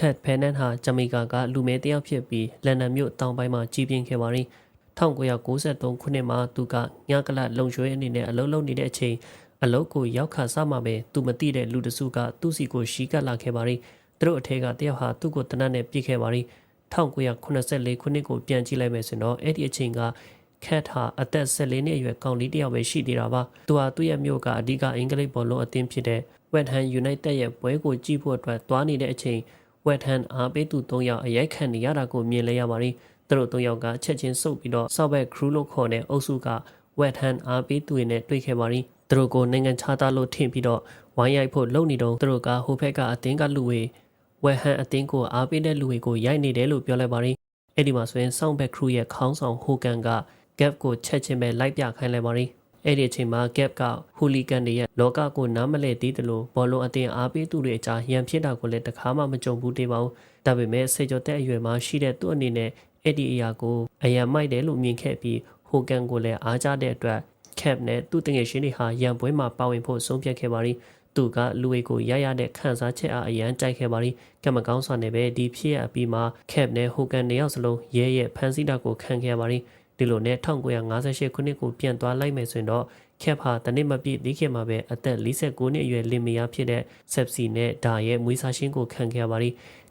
ခက်ဖဲနန်ဟာဂျမီကာကလူမဲတယောက်ဖြစ်ပြီးလန်ဒန်မြို့တောင်ပိုင်းမှာကြီးပြင်းခဲ့ပါရီ1993ခုနှစ်မှာသူကညကလလုံရွှဲအနေနဲ့အလုပ်လုပ်နေတဲ့အချိန်အလုပ်ကိုရောက်ခါစမှပဲသူမသိတဲ့လူတစုကသူ့စီကိုရှီကပ်လာခဲ့ပါရီသူတို့အထက်ကတယောက်ဟာသူ့ကိုတနတ်နဲ့ပြစ်ခဲ့ပါရီ1984ခုနှစ်ကိုပြန်ကြည့်လိုက်မယ်ဆိုတော့အဲ့ဒီအချိန်ကခက်ဟာအသက်14နှစ်အရွယ်ကောင်လေးတစ်ယောက်ပဲရှိသေးတာပါ။သူဟာသူ့ရဲ့မြို့ကအဓိကအင်္ဂလိပ်ဘောလုံးအသင်းဖြစ်တဲ့ West Ham United ရဲ့ပွဲကိုကြည့်ဖို့အတွက်သွားနေတဲ့အချိန် West Ham အားပေးသူ၃ယောက်အရိုက်ခံနေရတာကိုမြင်လဲရပါတယ်။သူတို့၃ယောက်ကချက်ချင်းစုပ်ပြီးတော့ Southback Crew လို့ခေါ်တဲ့အုပ်စုက West Ham အားပေးသူတွေနဲ့တွေ့ခဲ့ပါတယ်။သူတို့ကိုနိုင်ငံခြားသားလို့ထင်ပြီးတော့ဝိုင်းရိုက်ဖို့လုပ်နေတော့သူတို့ကဟိုဘက်ကအသင်းကလူတွေဝက်ဟန်အသင်းကိုအားပေးတဲ့လူတွေကိုရိုက်နေတယ်လို့ပြောလိုက်ပါတယ်။အဲ့ဒီမှာဆိုရင် Soundback Crew ရဲ့ခေါင်းဆောင်ဟိုကန်က Gap ကိုချက်ချင်းပဲလိုက်ပြခိုင်းလိုက်ပါတယ်။ အဲ့ဒီအချိန်မှာ Gap ကဟူလီကန်တွေရဲ့လောကကိုနားမလဲသေးတယ်လို့ဘောလုံးအသင်းအားပေးသူတွေအကြားရန်ဖြစ်တာကိုလည်းတခါမှမကြုံဘူးတေးပါဘူး။ဒါပေမဲ့စေကျော်တဲ့အရွယ်မှာရှိတဲ့သူ့အနေနဲ့အဲ့ဒီအရာကိုအယံမိုက်တယ်လို့မြင်ခဲ့ပြီးဟိုကန်ကိုလည်းအားကြတဲ့အတွက် Cap နဲ့သူ့တငယ်ချင်းတွေဟာရန်ပွဲမှာပါဝင်ဖို့ဆုံးဖြတ်ခဲ့ပါရီသူကလူဝေကိုရရတဲ့ခန်းစားချက်အားအရန်ကြိုက်ခဲ့ပါရီကမကောင်းစွာနဲ့ပဲဒီဖြစ်ရပြီးမှ Cap နဲ့ Hogan နှစ်ယောက်စလုံးရဲရဲဖမ်းဆီးတာကိုခံခဲ့ပါရီ ဒီလိုနဲ့1958ခုနှစ်ကိုပြန်သွားလိုက်မယ်ဆိုရင်တော့ Cap ဟာတနစ်မပြည့်သေးခင်မှာပဲအသက်49နှစ်အရွယ်လင်မယားဖြစ်တဲ့ Sepsi နဲ့ဒါရဲ့မွေးစားရှင်းကိုခံခဲ့ပါရီ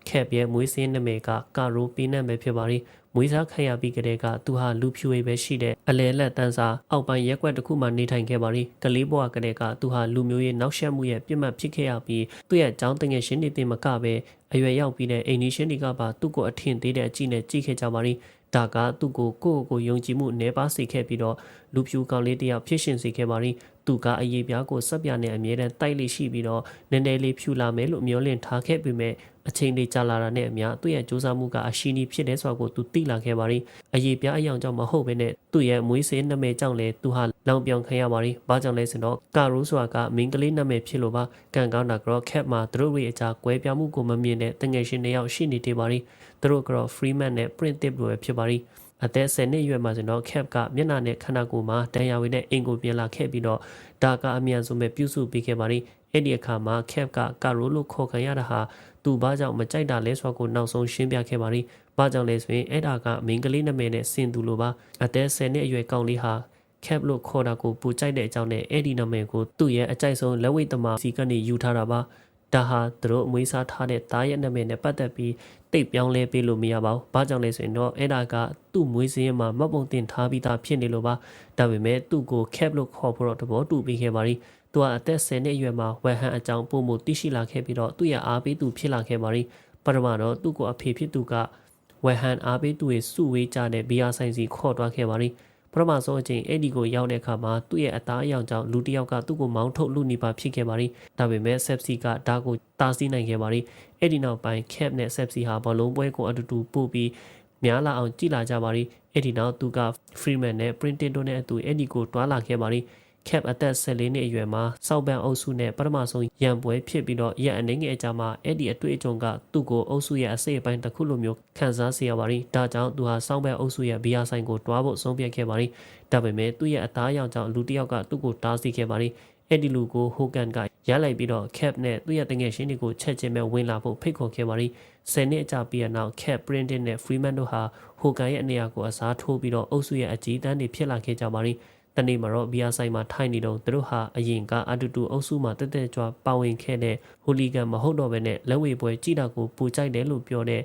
Cap ရဲ့မွေးစင်းနာမည်ကကာရိုပီနတ်ပဲဖြစ်ပါရီမွေးစားခံရပြီးကတည်းကသူဟာလူဖြူရေးပဲရှိတဲ့အလဲလက်တန်းစားအောက်ပိုင်းရက်ွက်တစ်ခုမှနေထိုင်ခဲ့ပါရီကလေးဘဝကတည်းကသူဟာလူမျိုးရေးနောက်ဆက်မှုရဲ့ပြစ်မှတ်ဖြစ်ခဲ့ရပြီးသူ့ရဲ့အကြောင်းတငယ်ရှင်တွေတင်မကပဲအရွယ်ရောက်ပြီးတဲ့အိမ်နီးရှင်တွေကပါသူ့ကိုအထင်သေးတဲ့အကြည့်နဲ့ကြည့်ခဲ့ကြပါရီ ဒါကသူ့ကိုကိုယ့်ကိုယ်ယုံကြည်မှုနှဲပါစေခဲ့ပြီးတော့လူဖြူကောင်လေးတယောက်ဖြစ်ရှင်စေခဲ့ပါရီသူကအရေးပြားကိုစက်ပြနဲ့အမြဲတမ်းတိုက်လိရှိပြီးတော့နည်းနည်းလေးဖြူလာမယ်လို့မျှော်လင့်ထားခဲ့ပေမဲ့အချိန်လေးကြာလာတာနဲ့အမျှသူ့ရဲ့စူးစမ်းမှုကအရှိနီဖြစ်တဲ့ဆိုတာကိုသူသိလာခဲ့ပါရီအရေးပြားအယောင်ကြောင့်မဟုတ်ဘဲနဲ့သူ့ရဲ့မွေးစင်းနာမည်ကြောင့်လည်းသူဟာလောင်ပြောင်ခံရပါရီဘာကြောင့်လဲဆိုတော့ကာရိုးဆိုတာကမင်းကလေးနာမည်ဖြစ်လို့ပါကန်ကောင်းတာကတော့ခက်မှာသူတို့ရဲ့အကြားကွဲပြားမှုကိုမမြင်တဲ့တငယ်ရှင်တွေရောက်ရှိနေတယ်ပါရီသူတို့ကတော့ Freeman နဲ့ Print Tip လိုပဲဖြစ်ပါရီ အသက်10နှစ်အရွယ်မှာဆိုတော့ cap ကမျက်နှာနဲ့ခန္ဓာကိုယ်မှာတန်ရာဝေနဲ့အင်ကိုပြင်လာခဲ့ပြီးတော့ဒါကအမြန်ဆုံးပဲပြုစုပေးခဲ့ပါလိအဲ့ဒီအခါမှာ cap ကကာရိုလို့ခေါ်ခံရတာဟာသူဘာကြောင့်မကြိုက်တာလဲဆိုတာကိုနောက်ဆုံးရှင်းပြခဲ့ပါလိဘာကြောင့်လဲဆိုရင်အဲ့ဒါကမင်းကလေးနာမည်နဲ့ဆင်သူလိုပါအသက်10နှစ်အရွယ်ကောင်လေးဟာ cap လို့ခေါ်တာကိုပူကြိုက်တဲ့အကြောင်းနဲ့အဲ့ဒီနာမည်ကိုသူ့ရဲ့အကြိုက်ဆုံးလက်ဝိတ်သမားစီကနေယူထားတာပါ ဒါဟာသူတို့အမွေးစားထားတဲ့တားရဲ့နာမည်နဲ့ပတ်သက်ပြီးတိတ်ပြောင်းလဲပေးလို့မရပါဘူး။ဘာကြောင့်လဲဆိုရင်တော့အဲ့ဒါကသူ့မွေးစင်းမှာမပုံတင်ထားပြီးသားဖြစ်နေလို့ပါ။ဒါပေမဲ့သူ့ကို cap လို့ခေါ်ဖို့တော့တဘောတူပြီးခဲ့ပါရီ။သူကအသက်10နှစ်အရွယ်မှာဝက်ဟန်အကြောင်းပုံမှုသိရှိလာခဲ့ပြီးတော့သူ့ရဲ့အားပေးသူဖြစ်လာခဲ့ပါရီ။ပထမတော့သူ့ကိုအဖေဖြစ်သူကဝက်ဟန်အားပေးသူရဲ့စုဝေးကြတဲ့ဘီယာဆိုင်စီခေါ်သွားခဲ့ပါရီ။ ပထမဆုံးအချိန်အဲ့ဒီကိုရောက်တဲ့အခါမှာသူ့ရဲ့အသားအယောင်ကြောင့်လူတစ်ယောက်ကသူ့ကိုမောင်းထုတ်လူနေပါဖြစ်ခဲ့ပါရီဒါပေမဲ့ Sepsi ကဒါကိုတားဆီးနိုင်ခဲ့ပါရီအဲ့ဒီနောက်ပိုင်း Cap နဲ့ Sepsi ဟာဘောလုံးပွဲကိုအတူတူပို့ပြီးများလာအောင်ကြည်လာကြပါရီအဲ့ဒီနောက်သူက Freeman နဲ့ Printing တို့နဲ့အတူအဲ့ဒီကိုတွားလာခဲ့ပါရီ cap အသက်14နှစ်အရွယ်မှာစောက်ပန်အုပ်စုနဲ့ပထမဆုံးရန်ပွဲဖြစ်ပြီးတော့ရက်အနေငယ်အကြာမှာအဲ့ဒီအတွေ့အကြုံကသူ့ကိုအုပ်စုရဲ့အစိတ်အပိုင်းတစ်ခုလိုမျိုးခံစားစေရပါရီဒါကြောင့်သူဟာစောက်ပန်အုပ်စုရဲ့ဘီယာဆိုင်ကိုတွားဖို့ဆုံးဖြတ်ခဲ့ပါရီဒါပေမဲ့သူ့ရဲ့အသားအရောင်ကြောင့်လူတစ်ယောက်ကသူ့ကိုတားဆီးခဲ့ပါရီအဲ့ဒီလူကိုဟိုကန်ကရလိုက်ပြီးတော့ cap နဲ့သူ့ရဲ့တငယ်ချင်းတွေကိုချက်ချင်းပဲဝင်လာဖို့ဖိတ်ခေါ်ခဲ့ပါရီ10နှစ်အကြာပြီးတဲ့နောက် cap printing နဲ့ freeman တို့ဟာဟိုကန်ရဲ့အနေအကိုအစားထိုးပြီးတော့အုပ်စုရဲ့အကြီးတန်းတွေဖြစ်လာခဲ့ကြပါရီ တနေ့မှာတော့ဘီယာဆိုင်မှာထိုင်နေတော့သူတို့ဟာအရင်ကအတူတူအုပ်စုမှာတက်တက်ကြွပါဝင်ခဲ့တဲ့ဟိုလီဂန်မဟုတ်တော့ဘဲနဲ့လက်ဝဲပွဲကြည့်တာကိုပူကြိုက်တယ်လို့ပြောတဲ့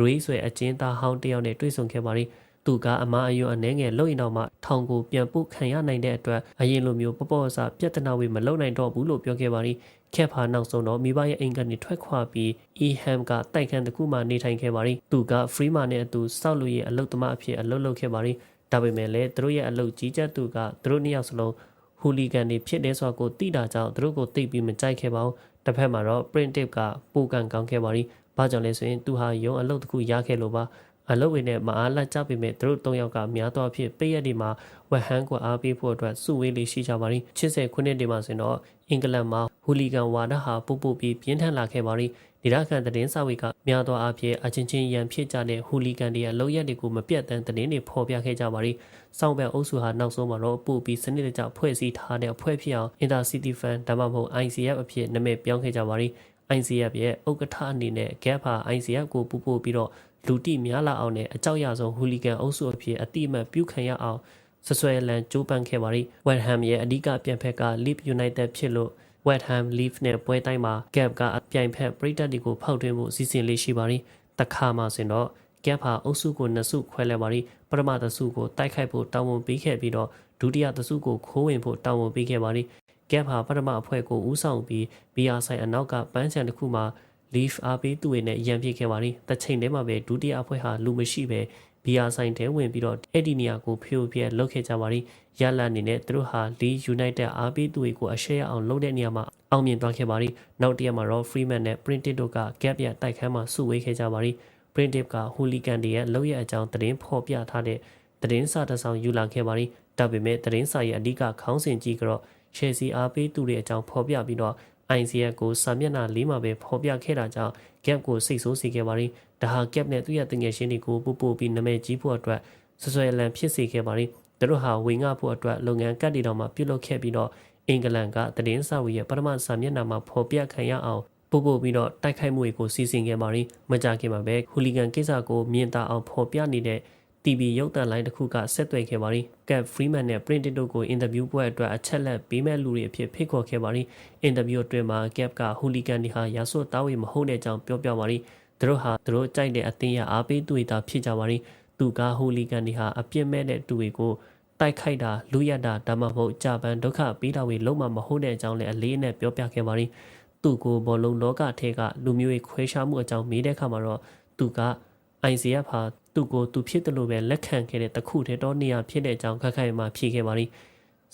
ရေးဆွဲအကျဉ်းသားဟောင်းတယောက်နဲ့တွေ့ဆုံခဲ့ပါရီသူကအမအယွအနှဲငယ်လုံရင်တော့မှထောင်ကိုပြန်ပို့ခံရနိုင်တဲ့အတွက်အရင်လိုမျိုးပေါ့ပေါ့အစားပြဿနာဝေမလုံနိုင်တော့ဘူးလို့ပြောခဲ့ပါရီခက်ဖာနောက်ဆုံးတော့မိဘရဲ့အိမ်ကနေထွက်ခွာပြီးအီဟမ်ကတိုက်ခန်းတစ်ခုမှနေထိုင်ခဲ့ပါရီသူကဖရီမာနဲ့အတူစောက်လူရဲ့အလုတ်သမားအဖြစ်အလုပ်လုပ်ခဲ့ပါရီ ဒါပေမဲ့လည်းသူတို့ရဲ့အလုပ်ကြီးကြပ်သူကသူတို့နှစ်ယောက်စလုံးဟူလီဂန်တွေဖြစ်တဲ့ဆိုတာကိုသိတာကြောင့်သူတို့ကိုသိပြီးမကြိုက်ခဲ့ပါဘူးတစ်ဖက်မှာတော့ printive ကပိုကန်ကောင်းခဲ့ပါရီဘာကြောင့်လဲဆိုရင်သူဟာရုံအလုပ်တစ်ခုရခဲ့လို့ပါ အလုပ်ဝင်နဲ့မအားလက်ကြပေမဲ့သူတို့၃ယောက်ကများသောအားဖြင့်ပိတ်ရက်ဒီမှာဝက်ဟန်ကိုအားပေးဖို့အတွက်စုဝေးလေးရှိကြပါရီ80ခုနှစ်ဒီမှာဆိုရင်တော့အင်္ဂလန်မှာဟူလီဂန်ဝါဒဟာပုတ်ပုတ်ပြီးပြင်းထန်လာခဲ့ပါရီဒေသခံသတင်းစာတွေကများသောအားဖြင့်အချင်းချင်းရန်ဖြစ်ကြတဲ့ဟူလီဂန်တွေရဲ့လောက်ရက်တွေကိုမပြတ်တမ်းသတင်းတွေဖော်ပြခဲ့ကြပါရီစောင့်ဘက်အုပ်စုဟာနောက်ဆုံးမှာတော့ပို့ပြီးစနစ်တကျဖွဲ့စည်းထားတဲ့အဖွဲ့ဖြစ်အောင် Intercity Fan ဒါမှမဟုတ် ICF အဖြစ်နာမည်ပြောင်းခဲ့ကြပါရီ ICF ရဲ့ဥက္ကဋ္ဌအနေနဲ့ gap ဟာ ICF ကိုပူပို့ပြီးတော့ လူတိများလာအောင်နဲ့အကြောက်ရဆုံးဟူလီဂန်အုပ်စုအဖြစ်အတိအမှတ်ပြုခံရအောင်ဆွဆွဲလန်ကြိုးပမ်းခဲ့ပါရီဝက်ဟမ်ရဲ့အဓိကပြန်ဖက်က Leeds United ဖြစ်လို့ West Ham Leeds နဲ့ပွဲတိုင်းမှာ Gap ကအပြိုင်ဖက်ပရိသတ်တွေကိုဖောက်ထွင်းမှုစီစဉ်လေးရှိပါရီတခါမှဆိုရင်တော့ Gap ဟာအုပ်စုကိုနှစ်စုခွဲလဲပါရီပထမတစ်စုကိုတိုက်ခိုက်ဖို့တောင်းဝန်ပေးခဲ့ပြီးတော့ဒုတိယတစ်စုကိုခိုးဝင်ဖို့တောင်းဝန်ပေးခဲ့ပါရီ Gap ဟာပထမအဖွဲ့ကိုဦးဆောင်ပြီး BR ဆိုင်အနောက်ကပန်းချံတစ်ခုမှာ Leaf အားပေးသူတွေနဲ့ရန်ဖြစ်ခဲ့ပါရီတစ်ချိန်တည်းမှာပဲဒုတိယအဖွဲ့ဟာလူမရှိပဲ BR ဆိုင်တဲဝင်ပြီးတော့အဲ့ဒီနေရာကိုဖျို့ဖျက်လုပ်ခဲ့ကြပါရီရလအနေနဲ့သူတို့ဟာ Leeds United အားပေးသူတွေကိုအရှက်ရအောင်လုပ်တဲ့နေရာမှာအောင်မြင်သွားခဲ့ပါရီနောက်တရက်မှာတော့ Freeman နဲ့ Printed တို့က Gap ရတိုက်ခန်းမှာစုဝေးခဲ့ကြပါရီ Printed က Hooligan တွေရဲ့လောက်ရအကြောင်းသတင်းဖော်ပြထားတဲ့သတင်းစာတစ်စောင်ယူလာခဲ့ပါရီဒါပေမဲ့သတင်းစာရဲ့အဓိကခေါင်းစဉ်ကြီးကတော့ Chelsea အားပေးသူတွေအကြောင်းဖော်ပြပြီးတော့ ICF ကိုစာမျက်နှာလေးမှာပဲဖော်ပြခဲ့တာကြောင့် Gap ကိုစိတ်ဆိုးစေခဲ့ပါရီဒါဟာ Gap နဲ့သူ့ရဲ့တငယ်ချင်းတွေကိုပို့ပို့ပြီးနာမည်ကြီးဖို့အတွက်ဆွဆွဲလန်ဖြစ်စေခဲ့ပါရီသူတို့ဟာဝင်ငှဖို့အတွက်လုပ်ငန်းကတ်တီတော်မှာပြုလုပ်ခဲ့ပြီးတော့အင်္ဂလန်ကသတင်းစာဝီရဲ့ပထမစာမျက်နှာမှာဖော်ပြခံရအောင်ပို့ပို့ပြီးတော့တိုက်ခိုက်မှုတွေကိုစီစဉ်ခဲ့ပါရီမကြခင်မှာပဲဟူလီဂန်ကိစ္စကိုမြင်သာအောင်ဖော်ပြနေတဲ့ TV ရုပ်သံလိုင်းတစ်ခုကဆက်သွယ်ခဲ့ပါရီကက်ဖရီမန်နဲ့ Printed တို့ကိုအင်တာဗျူးပွဲအတွက်အချက်လက်ပေးမဲ့လူတွေအဖြစ်ဖိတ်ခေါ်ခဲ့ပါရီအင်တာဗျူးအတွင်းမှာ Gap ကဟူလီဂန်တွေဟာရာစွတ်တားဝေမဟုတ်တဲ့အကြောင်းပြောပြပါရီသူတို့ဟာသူတို့ကြိုက်တဲ့အသင်းရအားပေးသူတွေသာဖြစ်ကြပါရီသူကဟူလီဂန်တွေဟာအပြစ်မဲ့တဲ့သူတွေကိုတိုက်ခိုက်တာလူရတာဒါမှမဟုတ်ဂျပန်ဒုက္ခပေးတာတွေလုံးဝမဟုတ်တဲ့အကြောင်းလည်းအလေးနဲ့ပြောပြခဲ့ပါရီသူကိုဘောလုံးလောကထဲကလူမျိုးရေးခွဲခြားမှုအကြောင်းမေးတဲ့အခါမှာတော့သူက ICF ဟာ သူ့ကိုသူဖြစ်တယ်လို့ပဲလက်ခံခဲ့တဲ့တခုတည်းတော့နေရာဖြစ်တဲ့အကြောင်းခက်ခိုင်မှဖြေခဲ့ပါလိ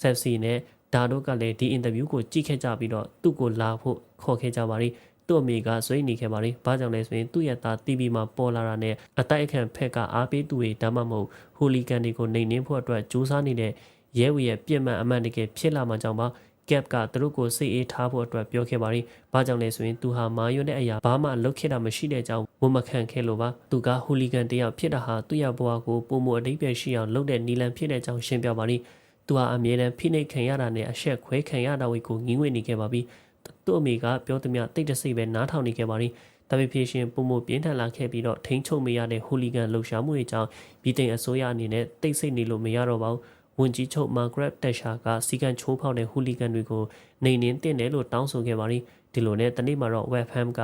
ဆက်စီနဲ့ဒါတို့ကလည်းဒီအင်တာဗျူးကိုကြည့်ခဲ့ကြပြီးတော့သူ့ကိုလာဖို့ခေါ်ခဲ့ကြပါလိသူ့အမေကဆွေးနေခဲ့ပါလိဘာကြောင့်လဲဆိုရင်သူ့ရဲ့သား TV မှာပေါ်လာတာနဲ့အတိုက်အခံဖက်ကအားပေးသူတွေဒါမှမဟုတ်ဟိုလီဂန်တွေကိုနှိမ်နင်းဖို့အတွက်စူးစမ်းနေတဲ့ရဲဝေရဲ့ပြစ်မှတ်အမှန်တကယ်ဖြစ်လာမှကြောင့်ပါ Gap ကသူတို့ကိုစိတ်အေးထားဖို့အတွက်ပြောခဲ့ပါရီ။ဘာကြောင့်လဲဆိုရင်သူဟာမာယွန်းတဲ့အရာဘာမှလုပ်ခဲ့တာမရှိတဲ့အကြောင်း ဝန်မခံခဲ့လို့ပါ။သူကဟူလီဂန်တယောက်ဖြစ်တာဟာသူ့ရဲ့ဘဝကိုပုံမအတိတ်ပဲရှိအောင်လုပ်တဲ့နီလန်ဖြစ်တဲ့အကြောင်းရှင်းပြပါရီ။သူဟာအမြဲတမ်းဖိနှိပ်ခံရတာနဲ့အဆက်ခွဲခံရတာတွေကိုငင်းဝေနေခဲ့ပါပြီ။သူ့အမေကပြောသမျှတိတ်တဆိတ်ပဲနားထောင်နေခဲ့ပါရီ။တပိဖြည့်ရှင်ပုံမပြင်းထန်လာခဲ့ပြီးတော့ထိန်းချုပ်မရတဲ့ဟူလီဂန်လှုပ်ရှားမှုတွေကြောင့်ပြည်သိမ်းအစိုးရအနေနဲ့တိတ်ဆိတ်နေလို့မရတော့ပါဘူး။ဝန်ကြီးချုပ်မာဂရက်တက်ရှာကစီကန်ချိုးဖောက်တဲ့ဟူလီဂန်တွေကိုနှိမ်နင်းတင်တယ်လို့တောင်းဆိုခဲ့ပါရီဒီလိုနဲ့တနေ့မှာတော့ဝက်ဟမ်က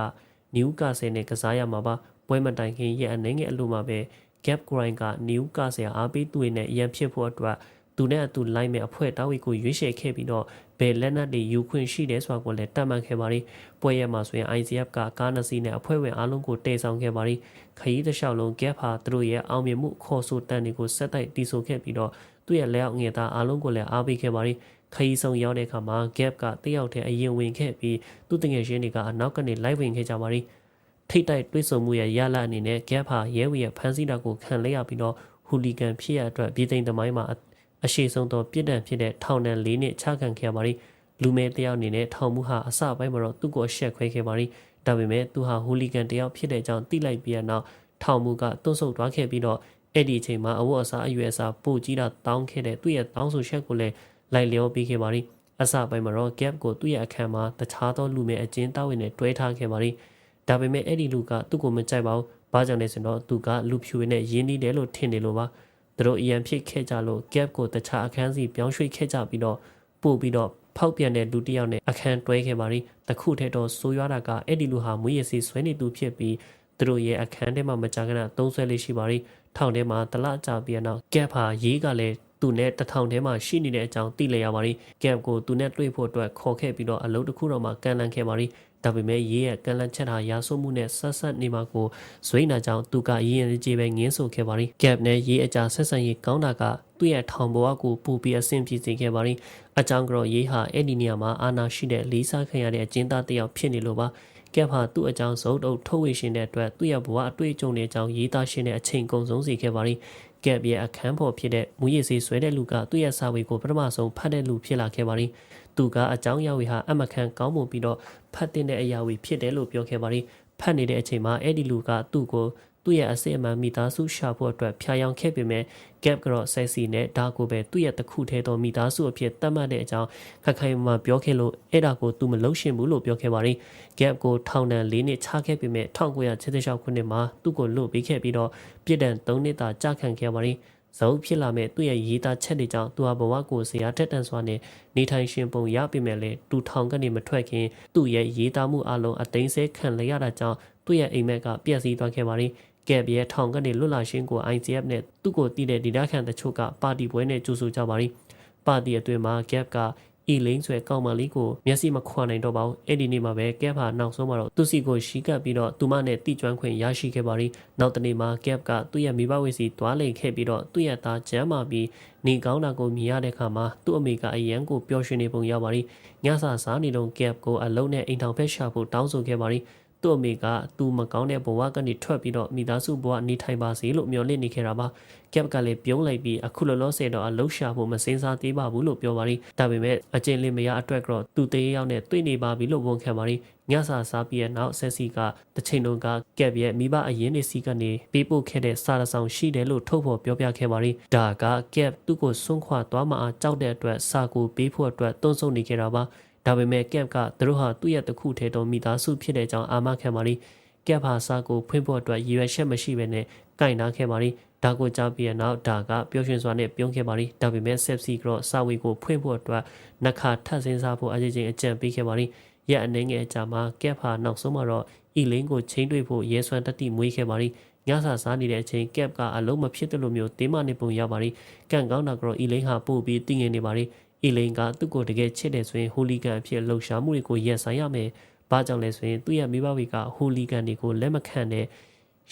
နယူးကာဆယ်နဲ့ကစားရမှာပါပွဲမတိုင်ခင်ရဲ့အနေငယ်အလိုမှာပဲ Gap Grind ကနယူးကာဆယ်အားပေးသူတွေနဲ့အရန်ဖြစ်ဖို့အတွက် သူနဲ့အတူလိုက်မဲ့အဖွဲ့တားဝီကိုရွေးချယ်ခဲ့ပြီးတော့ဘယ်လက်နက်တွေယူခွင့်ရှိတယ်ဆိုတာကိုလည်းတတ်မှတ်ခဲ့ပါရီပွဲရမှာဆိုရင် ICF ကကားနစီနဲ့အဖွဲ့ဝင်အားလုံးကိုတည်ဆောင်ခဲ့ပါရီခရီးတစ်လျှောက်လုံး Gap ဟာသူတို့ရဲ့အောင်မြင်မှုခေါ်ဆိုတန်တွေကိုဆက်တိုက်တီးဆိုခဲ့ပြီးတော့သူ့ရဲ့လက်အောက်ငယ်သားအားလုံးကိုလည်းအားပေးခဲ့ပါရီခရီးဆောင်ရောက်တဲ့အခါမှာ Gap ကတယောက်တည်းအရင်ဝင်ခဲ့ပြီးသူ့တငယ်ချင်းတွေကအနောက်ကနေလိုက်ဝင်ခဲ့ကြပါရီထိတ်တိုက်တွေးဆုံမှုရဲ့ရလအနေနဲ့ Gap ဟာရဲဝေရဲ့ဖမ်းဆီးတာကိုခံလိုက်ရပြီးတော့ဟူလီဂန်ဖြစ်ရအတွက်ပြည်သိမ်းသမိုင်းမှာ အရှိဆုံးသောပြစ်ဒဏ်ဖြစ်တဲ့ထောင်ဒဏ်၄နှစ်ချခံခဲ့ရပါရီလူမဲတယောက်အနေနဲ့ထောင်မှုဟာအစပိုင်းမှာတော့သူ့ကိုရှက်ခွဲခဲ့ပါရီဒါပေမဲ့သူဟာဟူလီဂန်တယောက်ဖြစ်တဲ့အကြောင်းသိလိုက်ပြီးနောက်ထောင်မှုကတွန့်ဆုတ်သွားခဲ့ပြီးတော့အဲ့ဒီအချိန်မှာအဝတ်အစားအရွယ်အစားပို့ကြီးတာတောင်းခဲ့တဲ့သူ့ရဲ့တောင်းဆိုချက်ကိုလည်းလိုက်လျောပေးခဲ့ပါရီအစပိုင်းမှာတော့ gap ကိုသူ့ရဲ့အခန်းမှာတခြားသောလူမဲအကျဉ်းတောင်းဝင်နဲ့တွဲထားခဲ့ပါရီဒါပေမဲ့အဲ့ဒီလူကသူ့ကိုမကြိုက်ပါဘူးဘာကြောင့်လဲဆိုတော့သူကလူဖြူနဲ့ရင်းနှီးတယ်လို့ထင်နေလို့ပါ သူတို့အရန်ဖြစ်ခဲ့ကြလို့ gap ကိုတခြားအခန်းစီပြောင်းရွှေ့ခဲ့ကြပြီးတော့ပို့ပြီးတော့ဖောက်ပြန်တဲ့လူတစ်ယောက်နဲ့အခန်းတွဲခဲ့ပါရီတခုထဲတော့ဆိုးရွားတာကအဲ့ဒီလူဟာမွေးရစီဆွဲနေသူဖြစ်ပြီးသူတို့ရဲ့အခန်းထဲမှာမကြာခဏသုံးဆွဲလေးရှိပါရီထောင်ထဲမှာတလကြပြီးနောက်ကက်ဟာရေးကလည်းသူနဲ့တထောင်ထဲမှာရှိနေတဲ့အကြောင်းသိလျက်ရပါရီကက်ကိုသူနဲ့တွေ့ဖို့အတွက်ခေါ်ခဲ့ပြီးတော့အလုပ်တစ်ခုတော့မှကန်လန့်ခဲ့ပါရီ ဒါပေမဲ့ရေးရဲ့ကန်လန့်ချက်ဟာရာဆိုးမှုနဲ့ဆက်ဆက်နေမှာကိုဇွိနာကြောင့်သူကရေးရင်ကြီးပဲငင်းဆိုခဲ့ပါရီကက်နဲ့ရေးအကြဆက်ဆံရေးကောင်းတာကသူ့ရဲ့ထောင်ဘဝကိုပူပြီးအဆင်ပြေစေခဲ့ပါရီအကြောင်းကတော့ရေးဟာအဲ့ဒီနေရာမှာအာနာရှိတဲ့လေးစားခံရတဲ့အကျဉ်းသားတစ်ယောက်ဖြစ်နေလို့ပါကက်ဟာသူ့အကြောင်းဇုတ်တုပ်ထုတ်ဝေရှင်တဲ့အတွက်သူ့ရဲ့ဘဝအတွေ့အကြုံတွေအကြောင်းရေးသားရှင်တဲ့အချိန်ကုန်ဆုံးစေခဲ့ပါရီကက်ရဲ့အခန်းဖော်ဖြစ်တဲ့မူရည်စေဆွဲတဲ့လူကသူ့ရဲ့စာဝေကိုပထမဆုံးဖတ်တဲ့လူဖြစ်လာခဲ့ပါရီ သူကအကြောင်းအရာဝေဟာအမခန်ကောင်းမွန်ပြီးတော့ဖတ်တဲ့အရာဝေဖြစ်တယ်လို့ပြောခဲ့ပါရီဖတ်နေတဲ့အချိန်မှာအဲ့ဒီလူကသူ့ကိုသူသူ့ရဲ့အစစ်အမှန်မိသားစုရှာဖို့အတွက်ဖျားယောင်းခဲ့ပေမဲ့ gap ကတော့ sexy နဲ့ဒါကိုပဲသူ့ရဲ့တစ်ခုထဲသောမိသားစုအဖြစ်သတ်မှတ်တဲ့အကြောင်းခက်ခိုင်မာပြောခဲ့လို့အဲ့ဒါကိုသူမလုံရှင်ဘူးလို့ပြောခဲ့ပါတယ် gap ကိုထောင်ဒဏ်၄နှစ်ချခဲ့ပေမဲ့1966ခုနှစ်မှာသူ့ကိုလွတ်ပေးခဲ့ပြီးတော့ပြစ်ဒဏ်၃နှစ်သာကြာခံခဲ့ပါတယ် ဇုံဖြစ်လာမဲ့သူ့ရဲ့ရေးသားချက်တွေကြောင့်သူဟာဘဝကိုဆရာတက်တန်စွာနဲ့နေထိုင်ရှင်ပုံရပေမဲ့လည်းတူထောင်ကနေမထွက်ခင်သူ့ရဲ့ရေးသားမှုအလုံးအသိမ်းဆဲခံလိုက်ရတာကြောင့်သူ့ရဲ့အိမ်မက်ကပြက်စီးသွားခဲ့ပါတယ်ကက်ဘရဲ့ထောင်ကနေလွတ်လာခြင်းကို ICF နဲ့သူ့ကိုတည်တဲ့ဒီဒါခံတချို့ကပါတီပွဲနဲ့ကြိုးဆိုကြပါရီပါတီအတွင်းမှာ gap က အီလိန်ဆွဲကောက်မလေးကိုမျက်စိမခွာနိုင်တော့ပါဘူးအဲ့ဒီနေ့မှာပဲကက်ဟာနောက်ဆုံးမှာတော့သူစီကိုရှီကပ်ပြီးတော့သူမနဲ့တိကျွမ်းခွင့်ရရှိခဲ့ပါရီနောက်တနေ့မှာကက်ကသူ့ရဲ့မိဘဝစီတွားလိန်ခဲ့ပြီးတော့သူ့ရဲ့သားကျမ်းမာပြီးနေကောင်းတာကိုမြင်ရတဲ့အခါမှာသူ့အမေကအရန်ကိုပျော်ရွှင်နေပုံရပါရီညစာစားနေတော့ကက်ကိုအလုံးနဲ့အိမ်ထောင်ဖက်ရှာဖို့တောင်းဆိုခဲ့ပါရီ သူ့အမေကသူမကောင်းတဲ့ဘဝကနေထွက်ပြီးတော့မိသားစုဘဝနေထိုင်ပါစေလို့မျှော်လင့်နေခဲ့တာပါကက်ကလည်းပြုံးလိုက်ပြီးအခုလောလောဆယ်တော့အလုံးရှာဖို့မစင်းစားသေးပါဘူးလို့ပြောပါရီဒါပေမဲ့အကျဉ်းလင်းမရအတွက်ကတော့သူတေးရောက်နဲ့တွေ့နေပါပြီလို့ဝန်ခံပါရီညစာစားပြီးတဲ့နောက်ဆက်စီကတစ်ချိန်လုံးကကက်ရဲ့မိဘအရင်နေစီကနေပေးပို့ခဲ့တဲ့စာရဆောင်ရှိတယ်လို့ထုတ်ဖော်ပြောပြခဲ့ပါရီဒါကကက်သူ့ကိုစွန့်ခွာသွားမှအားကြောက်တဲ့အတွက်စာကိုပေးဖို့အတွက်တွန်းဆုတ်နေခဲ့တာပါ ဒါပေမဲ့ကက်ကသူတို့ဟာသူ့ရဲ့တခုထဲသောမိသားစုဖြစ်တဲ့အကြောင်းအာမခံပါလိကက်ဟာစာကိုဖွင့်ဖို့အတွက်ရည်ရွယ်ချက်မရှိဘဲနဲ့ကင်နာခဲ့ပါလိဒါကိုကြားပြီးတဲ့နောက်ဒါကပျော်ရွှင်စွာနဲ့ပြုံးခဲ့ပါလိဒါပေမဲ့ဆက်စီကတော့စာဝေကိုဖွင့်ဖို့အတွက်နှခါထပ်စင်းစားဖို့အကြိမ်ကြိမ်အကြံပေးခဲ့ပါလိရက်အနေငယ်အကြာမှာကက်ဟာနောက်ဆုံးမှာတော့အီလင်းကိုချိန်တွေ့ဖို့ရဲစွမ်းတတိမွေးခဲ့ပါလိညစာစားနေတဲ့အချိန်ကက်ကအလုံးမဖြစ်တယ်လို့မျိုးတင်းမနေပုံရပါလိကန်ကောင်းတာကတော့အီလင်းဟာပို့ပြီးတည်ငြိမ်နေပါလိ အီလိန်ကသူ့ကိုတကယ်ချစ်တယ်ဆိုရင်ဟိုလီဂန်အဖြစ်လှုပ်ရှားမှုတွေကိုရက်ဆိုင်ရမယ်။ဘာကြောင့်လဲဆိုရင်သူ့ရဲ့မိဘတွေကဟိုလီဂန်တွေကိုလက်မခံတဲ့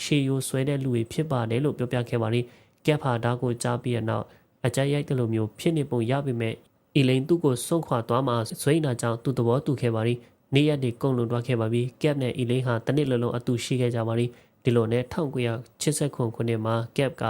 ရှေယိုဆွဲတဲ့လူတွေဖြစ်ပါတယ်လို့ပြောပြခဲ့ပါလိ။ကက်ဖာဒါကိုကြားပြီးတဲ့နောက်အကြိုက်ရိုက်တယ်လို့မျိုးဖြစ်နေပုံရပေမဲ့အီလိန်သူ့ကိုစွန့်ခွာသွားမှဆွေးနာကြောင့်သူ့သဘောတူခဲ့ပါလိ။နေ့ရက်တွေကုန်လွန်သွားခဲ့ပါပြီ။ကက်နဲ့အီလိန်ဟာတနစ်လုံးလုံးအတူရှိခဲ့ကြပါလိ။ဒီလိုနဲ့1989ခုနှစ်မှာကက်က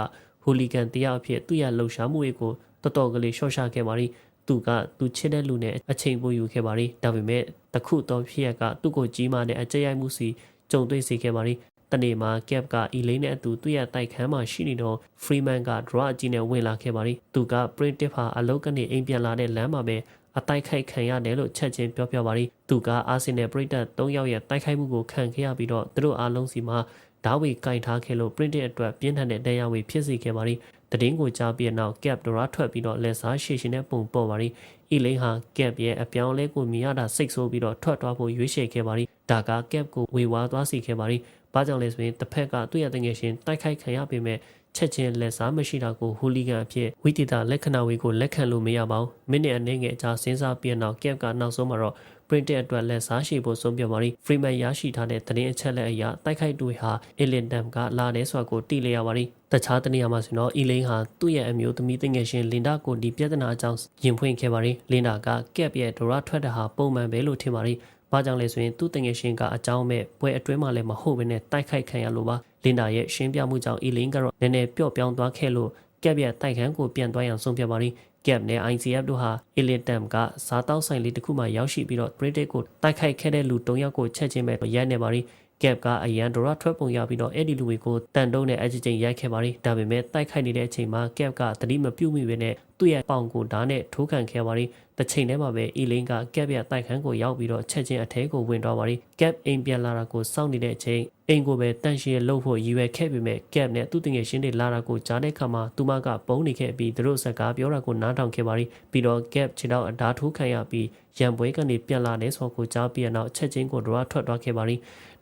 ဟိုလီဂန်တရားအဖြစ်သူ့ရဲ့လှုပ်ရှားမှုတွေကိုတော်တော်ကလေးရှော့ချခဲ့ပါလိ။ သူကသူချစ်တဲ့လူနဲ့အချိန်ပိုယူခဲ့ပါရီဒါပေမဲ့တခုတော့ဖြစ်ရကသူ့ကိုကြီးမားတဲ့အကြက်ရိုက်မှုစီကြုံတွေ့စေခဲ့ပါရီတနေ့မှာ Cap ကအီလိန်နဲ့အတူသူ့ရဲ့တိုက်ခန်းမှာရှိနေတော့ Freeman က draw အကြီးနဲ့ဝင်လာခဲ့ပါရီသူက Primitive ဟာအလုတ်ကနေအိမ်ပြန်လာတဲ့လမ်းမှာပဲအတိုက်ခိုက်ခံရတယ်လို့ချက်ချင်းပြောပြပါရီသူကအာဆင်နယ်ပရိသတ်၃ယောက်ရဲ့တိုက်ခိုက်မှုကိုခံခဲ့ရပြီးတော့သူတို့အားလုံးစီမှာဓာဝေကင်ထားခဲ့လို့ printed အတွက်ပြင်းထန်တဲ့တရားဝေဖြစ်စေခဲ့ပါရီ တည်င်းကိုကြားပြီးနောက် cap ဒရာထွက်ပြီးတော့လက်စားရှည်ရှင်တဲ့ပုံပေါ်ပါရီအီလိန်ဟာ cap ရဲ့အပြောင်းလဲကိုမြင်ရတာစိတ်ဆိုးပြီးတော့ထွက်သွားဖို့ရွေးချယ်ခဲ့ပါရီဒါက cap ကိုဝေဝါးသွားစေခဲ့ပါရီဘာကြောင့်လဲဆိုရင်တစ်ဖက်ကသူ့ရဲ့တငယ်ရှင်တိုက်ခိုက်ခံရပေမဲ့ချက်ချင်းလက်စားမရှိတာကိုဟူလီဂန်အဖြစ်ဝိတိတာလက္ခဏာဝေကိုလက်ခံလို့မရပါဘူးမိနစ်အနည်းငယ်အကြာစဉ်းစားပြီးနောက် cap ကနောက်ဆုံးမှာတော့ printed အတွက်လက်စားရှိဖို့ဆုံးဖြတ်ပါရီ Freeman ရရှိထားတဲ့သတင်းအချက်လက်အရတိုက်ခိုက်သူဟာ Ellendam ကလာတဲ့ဆိုတာကိုသိလျက်ရပါရီတခြားတနေရာမှာဆိုတော့ Elaine ဟာသူ့ရဲ့အမျိုးသမီးတငယ်ရှင်လင်ဒါကိုဒီပြဿနာအကြောင်းရင်ဖွင့်ခဲ့ပါရီလင်ဒါက Cap ရဲ့ Dora ထွက်တာဟာပုံမှန်ပဲလို့ထင်ပါရီဘာကြောင့်လဲဆိုရင်သူ့တငယ်ရှင်ကအကြောင်းမဲ့ပွဲအတွင်းမှာလည်းမဟုတ်ဘဲနဲ့တိုက်ခိုက်ခံရလို့ပါလင်ဒါရဲ့ရှင်းပြမှုကြောင့် Elaine ကတော့နည်းနည်းပျော့ပြောင်းသွားခဲ့လို့ကက်ရဲ့တိုက်ခန်းကိုပြန်သွားရန်ဆုံးဖြတ်ပါရီက က်နဲ့ ICF တို့ဟာ Ilitum ကစားတောက်ဆိုင်လေးတစ်ခုမှရောက်ရှိပြီးတော့ British ကိုတိုက်ခိုက်ခဲ့တဲ့လူ၃ယောက်ကိုချက်ချင်းပဲရိုက်နေပါရီ ကက်ကအရန်ဒိုရာထွက်ပုံရပြီးတော့အဲ့ဒီလူတွေကိုတန်တုံးနဲ့အကြိမ်ကြိမ်ရိုက်ခဲ့ပါရီဒါပေမဲ့တိုက်ခိုက်နေတဲ့အချိန်မှာကက်ကသတိမပြုမိဘဲနဲ့သူ့ရဲ့ပေါင်ကိုဓာတ်နဲ့ထိုးခံခဲ့ပါရီတစ်ချိန်တည်းမှာပဲအီလင်းကကက်ပြတိုက်ခန်းကိုရောက်ပြီးတော့ချက်ချင်းအထဲကိုဝင်သွားပါရီကက်အိမ်ပြန်လာတာကိုစောင့်နေတဲ့အချိန်အိမ်ကိုပဲတန့်ရှင်းလှုပ်ဖို့ရည်ရွယ်ခဲ့ပေမဲ့ကက်နဲ့သူ့တငယ်ချင်းတွေလာတာကိုကြားတဲ့အခါမှာသူမကပုံနေခဲ့ပြီးသူတို့စကားပြောတာကိုနားထောင်ခဲ့ပါရီပြီးတော့ကက်ခြေထောက်အဓာထိုးခံရပြီးရံပွဲကနေပြန်လာတဲ့ဆော်ကိုကြားပြီးတော့ချက်ချင်းကိုဒရာထွက်သွားခဲ့ပါရီ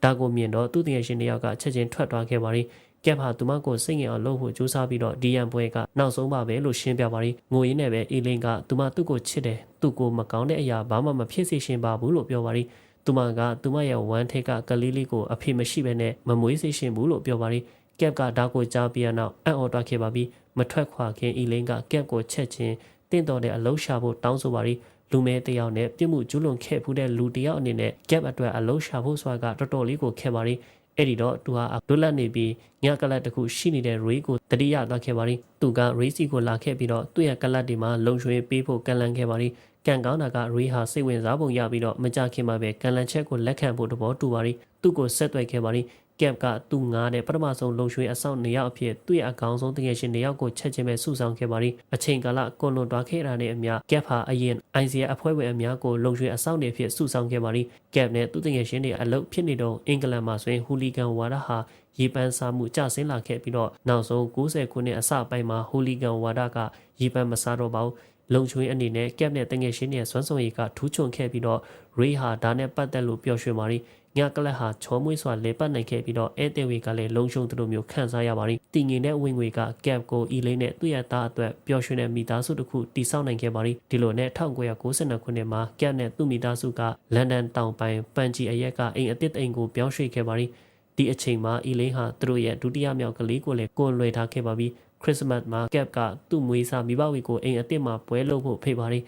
ဒါကိုမြင်တော့သူ့တငယ်ချင်းတယောက်ကချက်ချင်းထွက်သွားခဲ့ပါရီကက်ဟာသူမကိုစိတ်ငြိမ်အောင်လုပ်ဖို့ကြိုးစားပြီးတော့ဒီယန်ပွဲကနောက်ဆုံးပါပဲလို့ရှင်းပြပါရီငိုရင်းနဲ့ပဲအီလင်းကသူမသူ့ကိုချစ်တယ်သူ့ကိုမကောင်းတဲ့အရာဘာမှမဖြစ်စေရှင်ပါဘူးလို့ပြောပါရီသူမကသူမရဲ့ဝမ်းထိတ်ကကလေးလေးကိုအဖေမရှိဘဲနဲ့မမွေးစေရှင်ဘူးလို့ပြောပါရီကက်ကဒါကိုကြားပြီးနောက်အံ့ဩတွားခဲ့ပါပြီးမထွက်ခွာခင်အီလင်းကကက်ကိုချက်ချင်းတင့်တော်တဲ့အလုံးရှာဖို့တောင်းဆိုပါရီ လူမဲတယောက်နဲ့ပြစ်မှုကျူးလွန်ခဲ့ဖူးတဲ့လူတယောက်အနေနဲ့ gap အတွက်အလုံးရှာဖို့ဆိုတာကတော်တော်လေးကိုခက်ပါရီအဲ့ဒီတော့သူဟာလွတ်လပ်နေပြီးညကလတ်တခုရှိနေတဲ့ Ray ကိုတတိယသွားခဲ့ပါရီသူက Ray စီကိုလာခဲ့ပြီးတော့သူ့ရဲ့ကလတ်ဒီမှာလုံရွှေပေးဖို့ကန့်လန့်ခဲ့ပါရီကံကောင်းတာက Ray ဟာစိတ်ဝင်စားပုံရပြီးတော့မကြခင်မှာပဲကန့်လန့်ချက်ကိုလက်ခံဖို့တဘောတူပါရီသူ့ကိုဆက်သွယ်ခဲ့ပါရီ Gap ကသူ့ငားတဲ့ပထမဆုံးလုံရွှေအဆောင်နေရောက်အဖြစ်သူ့ရဲ့အကောင်ဆုံးတငယ်ချင်းနေရောက်ကိုချက်ချင်းပဲစုဆောင်ခဲ့ပါသည်အချိန်ကာလကွန်လွန်တွားခဲ့တာနဲ့အမျှ Gap ဟာအရင် ICA အဖွဲ့ဝင်အများကိုလုံရွှေအဆောင်နေဖြစ်စုဆောင်ခဲ့ပါသည် Gap နဲ့သူ့တငယ်ချင်းတွေအလုပ်ဖြစ်နေတော့အင်္ဂလန်မှာဆိုရင်ဟူလီဂန်ဝါဒဟာရေပန်းစားမှုကျဆင်းလာခဲ့ပြီးတော့နောက်ဆုံး90ခုနှစ်အစပိုင်းမှာဟူလီဂန်ဝါဒကရေပန်းမစားတော့ပါဘူးလုံချွေးအနေနဲ့ကက်နဲ့တငယ်ချင်းရဲ့စွမ်းဆောင်ရည်ကထူးချွန်ခဲ့ပြီးတော့ရေဟာဒါနဲ့ပတ်သက်လို့ပျော်ရွှင်ပါရီ ညကလပ်ဟာချောမွေးစွာလေပတ်နိုင်ခဲ့ပြီးတော့အဲတဲဝေကလည်းလုံရှုံသူတို့မျိုးခန့်စားရပါရီတည်ငင်တဲ့ဝင်ငွေကကက်ကိုအီလိန်နဲ့သူ့ရဲ့သားအတွက်ပျော်ရွှင်တဲ့မိသားစုတစ်ခုတည်ဆောက်နိုင်ခဲ့ပါရီဒီလိုနဲ့1992ခုနှစ်မှာကက်နဲ့သူ့မိသားစုကလန်ဒန်တောင်ပိုင်းပန်ဂျီအရက်ကအိမ်အသစ်အိမ်ကိုပြောင်းရွှေ့ခဲ့ပါရီဒီအချိန်မှာအီလိန်ဟာသူတို့ရဲ့ဒုတိယမြောက်ကလေးကိုလည်းကိုယ်လွယ်ထားခဲ့ပါပြီခရစ်စမတ်မှာကက်ကသူ့မွေးစားမိဘဝေကိုအိမ်အစ်စ်မှာပွဲလုပ်ဖို့ဖိတ်ပါတယ်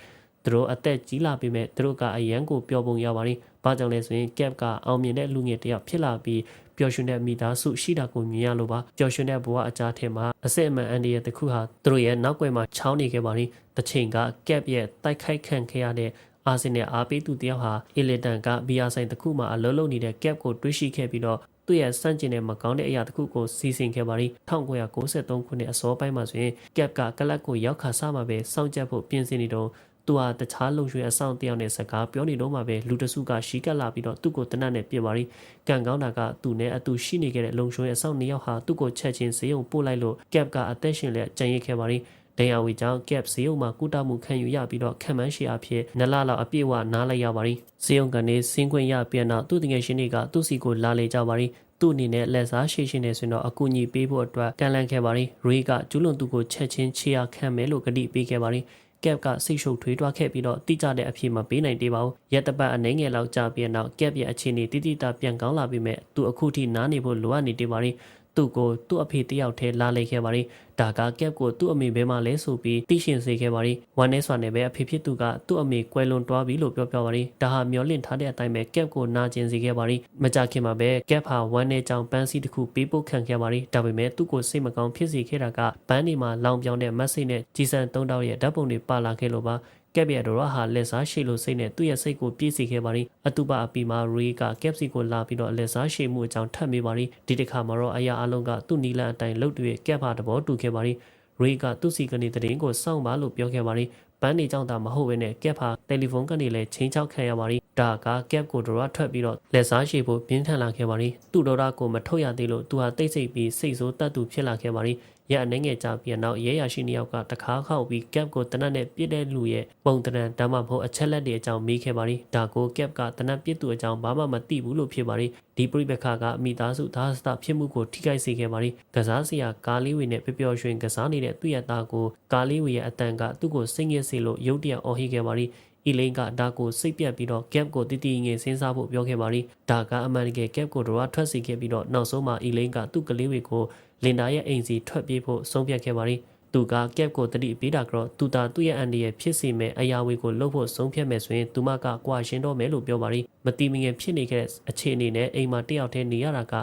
သူတို့အသက်ကြီးလာပြီမဲ့သူတို့ကအရန်ကိုပျော်ပုံရပါတယ်။ဘာကြောင့်လဲဆိုရင်ကက်ကအောင်မြင်တဲ့လူငယ်တစ်ယောက်ဖြစ်လာပြီးပျော်ရွှင်တဲ့မိသားစုရှိတာကိုမြင်ရလို့ပါပျော်ရွှင်တဲ့ဘဝအကြားထဲမှာအစစ်အမှန်အန်ဒီရဲ့တစ်ခုဟာသူတို့ရဲ့နောက်ွယ်မှာချောင်းနေခဲ့ပါလိမ့်။တစ်ချိန်ကကက်ရဲ့တိုက်ခိုက်ခံခဲ့ရတဲ့အာဆင်နယ်အားပေးသူတယောက်ဟာအီလီတန်ကဘီယာဆိုင်တစ်ခုမှာအလုံးလုံးနေတဲ့ကက်ကိုတွေးရှိခဲ့ပြီးတော့သူ့ရဲ့စန့်ကျင်တဲ့မကောင်းတဲ့အရာတစ်ခုကိုစီစဉ်ခဲ့ပါရီ1993ခုနှစ်အစောပိုင်းမှာဆိုရင်ကက်ကကလပ်ကိုရောက်ခါစားမှာပဲစောင့်ကြပ်ဖို့ပြင်ဆင်နေတော့ သူဟာတခြားလုံရွှေအဆောင်တယောက်နဲ့စကားပြောနေတော့မှပဲလူတစုကရှီကပ်လာပြီးတော့သူ့ကိုတနတ်နဲ့ပြစ်ပါရီကံကောင်းတာကသူနဲ့အတူရှိနေခဲ့တဲ့လုံရွှေအဆောင်နှစ်ယောက်ဟာသူ့ကိုချက်ချင်းဈေးုံပို့လိုက်လို့ကက်ကအသက်ရှင်လက်ကြံရစ်ခဲ့ပါရီဒဏ်ရာဝေကြောင့်ကက်ဈေးုံမှာကုတမှုခံယူရပြီးတော့ခံမှန်းရှိအဖြစ်နလလောက်အပြည့်အဝနားလိုက်ရပါရီဈေးုံကနေစင်းခွင့်ရပြန်တော့သူ့တငယ်ရှင်တွေကသူ့စီကိုလာလေကြပါရီသူ့အနေနဲ့လက်စားရှိရှိနေဆိုတော့အကူအညီပေးဖို့အတွက်ကန့်လန့်ခဲ့ပါရီရေကကျူးလွန်သူကိုချက်ချင်းချေရခံမယ်လို့ကတိပေးခဲ့ပါရီ ကက်ကစိတ်ရှုပ်ထွေးတွားခဲ့ပြီးတော့တိကျတဲ့အဖြစ်မပေးနိုင်သေးပါဘူးရက်တပတ်အနေငယ်လောက်ကြာပြီးနောက်ကက်ရဲ့အခြေအနေတိတိတပြန်ကောင်းလာပြီမဲ့သူအခုထိနားနေဖို့လိုအပ်နေသေးပါရီ သူ့ကိုသူ့အဖေတယောက်တည်းလာလေခဲ့ပါရီဒါကကက်ကိုသူ့အမေဘဲမှလဲဆိုပြီးသိရှင်စေခဲ့ပါရီဝမ်းနေစွာနဲ့ပဲအဖေဖြစ်သူကသူ့အမေကွယ်လွန်တွားပြီလို့ပြောပြပါရီဒါဟာမျောလင့်ထားတဲ့အတိုင်းပဲကက်ကိုနာကျင်စေခဲ့ပါရီမကြခင်မှာပဲကက်ဟာဝမ်းနေကြောင်ပန်းစီတစ်ခုပေးပို့ခံခဲ့ပါရီဒါပေမဲ့သူ့ကိုစိတ်မကောင်းဖြစ်စေခဲ့တာကဘန်းဒီမှာလောင်ပြောင်းတဲ့မက်ဆေ့နဲ့ကြီးစံ၃တောက်ရဲ့ဓာတ်ပုံတွေပါလာခဲ့လို့ပါ ကက်ပြဒိုရာဟာလက်စားရှိလို့စိတ်နဲ့သူ့ရဲ့စိတ်ကိုပြည့်စည်ခဲ့ပါရီအတူပါအပီမှာရီကကက်စီကိုလာပြီးတော့လက်စားရှိမှုအကြောင်းထပ်မိပါရီဒီတစ်ခါမှာတော့အရာအလုံးကသူ့နီလန်အတိုင်းလှုပ်တွေကက်ပါတဘောတူခဲ့ပါရီရီကသူ့စီကနေတရင်ကိုစောင့်ပါလို့ပြောခဲ့ပါရီပန်းနေကြောင့်သာမဟုတ်ဘဲနဲ့ကက်ဟာတယ်လီဖုန်းကနေလည်းချင်းချောက်ခံရပါရီဒါကကက်ကိုဒရာထွက်ပြီးတော့လက်စားရှိဖို့ပြင်းထန်လာခဲ့ပါရီသူ့ဒေါ်ရာကိုမထုတ်ရသေးလို့သူဟာတိတ်ဆိတ်ပြီးစိတ်ဆိုးတတ်သူဖြစ်လာခဲ့ပါရီ ရအနေငယ်ကြပြီးနောက်ရဲရရှိနှစ်ယောက်ကတခါခောက်ပြီးကက်ကိုတနတ်နဲ့ပြစ်တဲ့လူရဲ့ပုံတရံဒါမှမဟုတ်အချက်လက်တွေအကြောင်းမေးခဲ့ပါရီဒါကိုကက်ကတနတ်ပြစ်သူအကြောင်းဘာမှမသိဘူးလို့ဖြစ်ပါရီဒီပြိပခါကမိသားစုသားစတာဖြစ်မှုကိုထိခိုက်စေခဲ့ပါရီကစားစရာကားလေးဝေနဲ့ပျော်ပျော်ရွှင်ကစားနေတဲ့သူ့ရဲ့သားကိုကားလေးဝေရဲ့အတန်ကသူ့ကိုစိတ်ငြိစေလို့ရုတ်တရက်အော်ဟစ်ခဲ့ပါရီအီလိန်ကဒါကိုစိတ်ပြတ်ပြီးတော့ gap ကိုတည်တည်ငယ်စဉ်းစားဖို့ပြောခဲ့ပါရီဒါကအမှန်တကယ် gap ကိုတော့ထွက်စီခဲ့ပြီးတော့နောက်ဆုံးမှာအီလိန်ကသူ့ကလေးတွေကို လင်ဒါရဲ့အိမ်စီထွက်ပြေးဖို့ဆုံးဖြတ်ခဲ့ပါရီသူကကက်ကိုတတိပေးတာကတော့သူတာသူ့ရဲ့အန်ဒီရဲ့ဖြစ်စီမဲ့အရာဝေကိုလှုပ်ဖို့ဆုံးဖြတ်မယ်ဆိုရင်သူမကကွာရှင်းတော့မယ်လို့ပြောပါရီမတိမငယ်ဖြစ်နေခဲ့တဲ့အခြေအနေနဲ့အိမ်မှာတယောက်တည်းနေရတာက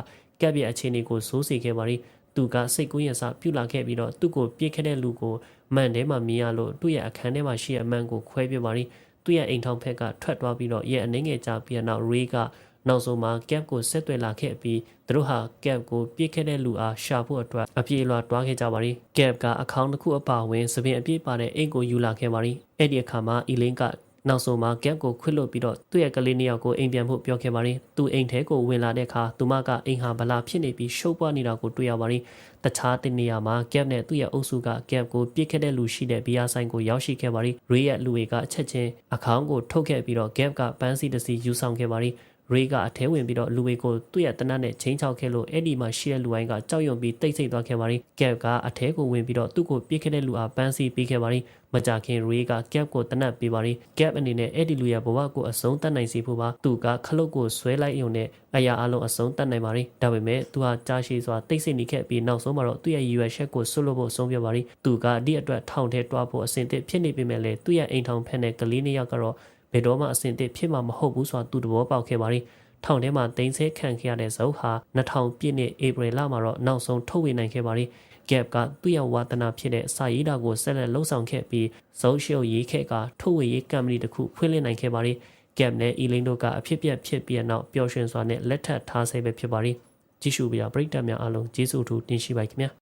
ကက်ရဲ့အခြေအနေကိုစိုးစေခဲ့ပါရီသူကစိတ်ကူးရစပြုလာခဲ့ပြီးတော့သူ့ကိုပြစ်ခဲ့တဲ့လူကိုမန်ထဲမှာမြင်ရလို့သူ့ရဲ့အခန်းထဲမှာရှိတဲ့အမှန်ကိုခွဲပြပါရီသူ့ရဲ့အိမ်ထောင်ဖက်ကထွက်သွားပြီးတော့ရဲ့အနေငယ်ကြပြီးတော့ရေက နောက်ဆုံးမှာ cap ကိုဆက်သွယ်လာခဲ့ပြီးသူတို့ဟာ cap ကိုပြစ်ခဲ့တဲ့လူအားရှာဖို့အတွက်အပြေလွှာတွားခဲ့ကြပါရီ cap ကအခေါင်းတစ်ခုအပါဝင်သပင်အပြည့်ပါတဲ့အိတ်ကိုယူလာခဲ့ပါရီအဲ့ဒီအခါမှာအီလင်းကနောက်ဆုံးမှာ gap ကိုခွစ်လို့ပြီးတော့သူ့ရဲ့ကလေးနှစ်ယောက်ကိုအိမ်ပြန်ဖို့ပြောခဲ့ပါတယ်။သူအိမ်ထဲကိုဝင်လာတဲ့အခါသူမကအိမ်ဟာဗလာဖြစ်နေပြီးရှုပ်ပွားနေတာကိုတွေ့ရပါတယ်။တခြားတင်နေရာမှာ gap နဲ့သူ့ရဲ့အုပ်စုက gap ကိုပြစ်ခဲ့တဲ့လူရှိတဲ့ဘီယာဆိုင်ကိုရောက်ရှိခဲ့ပါတယ်။ Ray ရဲ့လူတွေကအချက်ချင်းအခေါင်းကိုထုတ်ခဲ့ပြီးတော့ gap ကပန်းစီတစ်စီယူဆောင်ခဲ့ပါတယ်။ ရေကအထဲဝင်ပြီးတော့လူဝေကိုသူ့ရဲ့တနတ်နဲ့ချင်းချောက်ခဲ့လို့အဲ့ဒီမှာရှိတဲ့လူအိုင်းကကြောက်ရွံ့ပြီးတိတ်ဆိတ်သွားခဲ့ပါရီကက်ကအထဲကိုဝင်ပြီးတော့သူ့ကိုပြစ်ခဲ့တဲ့လူအားပန်းစီပေးခဲ့ပါရီမကြခင်ရေကကက်ကိုတနတ်ပေးပါရီကက်အနေနဲ့အဲ့ဒီလူရဲ့ဘဝကိုအဆုံးတတ်နိုင်စေဖို့ပါသူကခလုတ်ကိုဆွဲလိုက်ရုံနဲ့အရာအလုံးအဆုံးတတ်နိုင်ပါရီဒါပေမဲ့သူဟာကြားရှိစွာတိတ်ဆိတ်နေခဲ့ပြီးနောက်ဆုံးမှာတော့သူ့ရဲ့ရည်ရွယ်ချက်ကိုဆွလို့ဖို့ဆုံးဖြတ်ပါရီသူကဒီအတွက်ထောင်ထဲတွားဖို့အစဉ်သစ်ဖြစ်နေပေမဲ့လည်းသူ့ရဲ့အိမ်ထောင်ဖက်နဲ့ကလေးနှစ်ယောက်ကတော့ ဘယ်တော့မှအဆင်သင့်ဖြစ်မှာမဟုတ်ဘူးဆိုတာသူသဘောပေါက်ခဲ့ပါရီထောင်ထဲမှာတင်ဆက်ခံခဲ့ရတဲ့ဇုတ်ဟာ2000ပြည့်နှစ်ဧပြီလမှာတော့နောက်ဆုံးထုတ်ဝေနိုင်ခဲ့ပါရီ gap ကသူ့ရဲ့ဝါသနာဖြစ်တဲ့စာရေးတာကိုဆက်လက်လှုပ်ဆောင်ခဲ့ပြီးဇုတ်ရှုပ်ရေးခဲ့ကထုတ်ဝေရေးကမ္ပဏီတစ်ခုဖွင့်လှစ်နိုင်ခဲ့ပါရီ gap နဲ့ e-link တို့ကအဖြစ်ပြက်ဖြစ်ပြီးနောက်ပျော်ရွှင်စွာနဲ့လက်ထပ်ထားဆဲပဲဖြစ်ပါရီကြည့်ရှုပေးတာပရိသတ်များအားလုံးကျေးဇူးအထူးတင်ရှိပါခင်ဗျာ